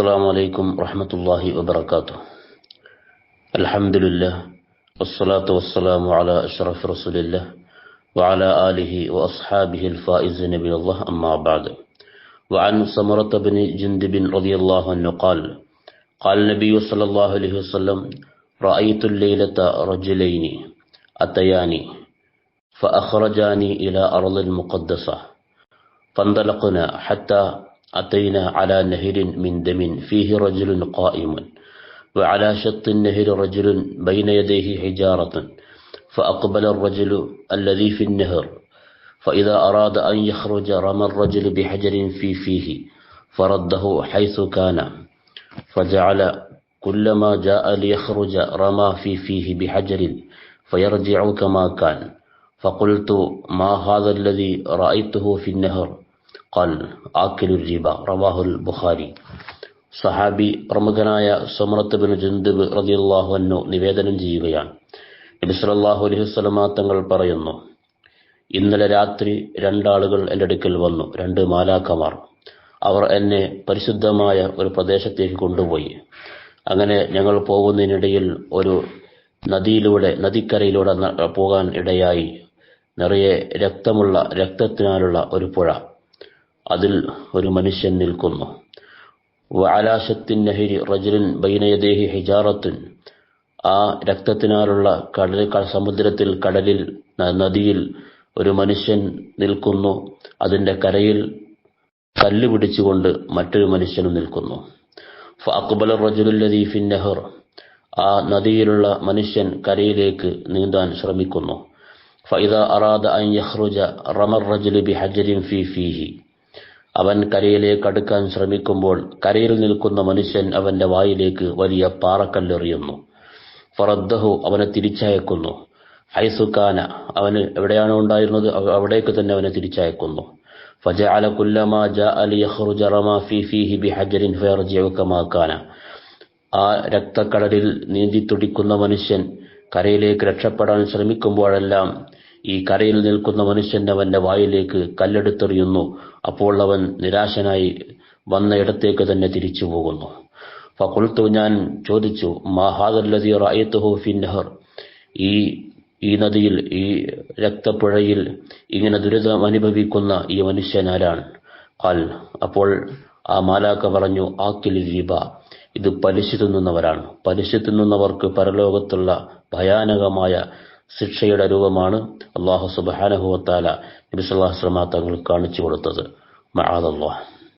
السلام عليكم ورحمة الله وبركاته. الحمد لله والصلاة والسلام على أشرف رسول الله وعلى آله وأصحابه الفائزين من الله أما بعد. وعن سمرة بن جندب رضي الله عنه قال قال النبي صلى الله عليه وسلم رأيت الليلة رجلين أتياني فأخرجاني إلى أرض المقدسة. فانطلقنا حتى أتينا على نهر من دم فيه رجل قائم وعلى شط النهر رجل بين يديه حجارة فأقبل الرجل الذي في النهر فإذا أراد أن يخرج رمى الرجل بحجر في فيه فرده حيث كان فجعل كلما جاء ليخرج رمى في فيه بحجر فيرجع كما كان فقلت ما هذا الذي رأيته في النهر؟ قال ആക്കിലുർ റിബ رواه البخاري സഹാബി പ്രമുഖനായ സുമറത്ത് ബിൻ ജുന്ദബ് റതിയല്ലാഹു അന്നു നിവേദനം ചെയ്യുകയാണ്. നബി സല്ലല്ലാഹു അലൈഹി വസല്ലമ തങ്ങൾ പറയുന്നു ഇന്നലെ രാത്രി രണ്ടാളുകൾ എന്റെ അടുക്കൽ വന്നു രണ്ട് മാലാക്കമാർ അവർ എന്നെ പരിശുദ്ധമായ ഒരു പ്രദേശത്തേക്ക് കൊണ്ടുപോയി. അങ്ങനെ ഞങ്ങൾ പോകുന്നതിനിടയിൽ ഒരു നദിയിലൂടെ നദിക്കരയിലൂടെ പോകാൻ ഇടയായി. നിറയെ രക്തമുള്ള രക്തത്തിനാലുള്ള ഒരു പുഴ. അതിൽ ഒരു മനുഷ്യൻ നിൽക്കുന്നു. ഹിജാറത്തിൻ. ആ രക്തത്തിനാലുള്ള കടൽ സമുദ്രത്തിൽ കടലിൽ നദിയിൽ ഒരു മനുഷ്യൻ നിൽക്കുന്നു. അതിന്റെ കരയിൽ കല്ല് പിടിച്ചുകൊണ്ട് മറ്റൊരു മനുഷ്യനും നിൽക്കുന്നു. ഫഅഖ്ബല റജുലുല്ലദീ ഫിൻ നെഹർ. ആ നദിയിലുള്ള മനുഷ്യൻ കരയിലേക്ക് നീന്താൻ ശ്രമിക്കുന്നു. ഫൈദ അറാദ അൻ യഹ്റുജ റമർ റജുലു ബിഹജരിൻ ഫീ ഫീഹി. അവൻ കരയിലേക്ക് അടുക്കാൻ ശ്രമിക്കുമ്പോൾ കരയിൽ നിൽക്കുന്ന മനുഷ്യൻ അവന്റെ വായിലേക്ക് വലിയ പാറക്കല്ലെറിയുന്നു ഫറദ്ദഹു അവനെ തിരിച്ചയക്കുന്നു ഹൈസുക്കാന അവന് എവിടെയാണോ ഉണ്ടായിരുന്നത് അവിടേക്ക് തന്നെ അവനെ തിരിച്ചയക്കുന്നു فجعل كلما جاء ليخرج رمى في فيه بحجر فيرجع كما كان ആ രക്തക്കടലിൽ നീന്തി തുടിക്കുന്ന മനുഷ്യൻ കരയിലേക്ക് രക്ഷപ്പെടാൻ ശ്രമിക്കുമ്പോഴെല്ലാം ഈ കരയിൽ നിൽക്കുന്ന മനുഷ്യൻ അവന്റെ വായിലേക്ക് കല്ലെടുത്തെറിയുന്നു അപ്പോൾ അവൻ നിരാശനായി വന്ന ഇടത്തേക്ക് തന്നെ തിരിച്ചു പോകുന്നു. ഫക്കുൽത്തു ഞാൻ ചോദിച്ചു മഹാദല്ലതി റായത്തുഹു ഈ ഈ നദിയിൽ ഈ രക്തപ്പുഴയിൽ ഇങ്ങനെ ദുരിതം അനുഭവിക്കുന്ന ഈ മനുഷ്യൻ ആരാണ്? ഖാൽ അപ്പോൾ ആ മാലാക്ക പറഞ്ഞു ആക്കിൽ റിബ ഇത് പലിശ തിന്നുന്നവരാണ് പലിശ തിന്നുന്നവർക്ക് പരലോകത്തുള്ള ഭയാനകമായ ശിക്ഷയുടെ രൂപമാണ് അള്ളാഹു സുബാനഹുവത്താല നബി സല്ലാഹു തങ്ങൾ കാണിച്ചു കൊടുത്തത്. മഹാദല്ലാഹ്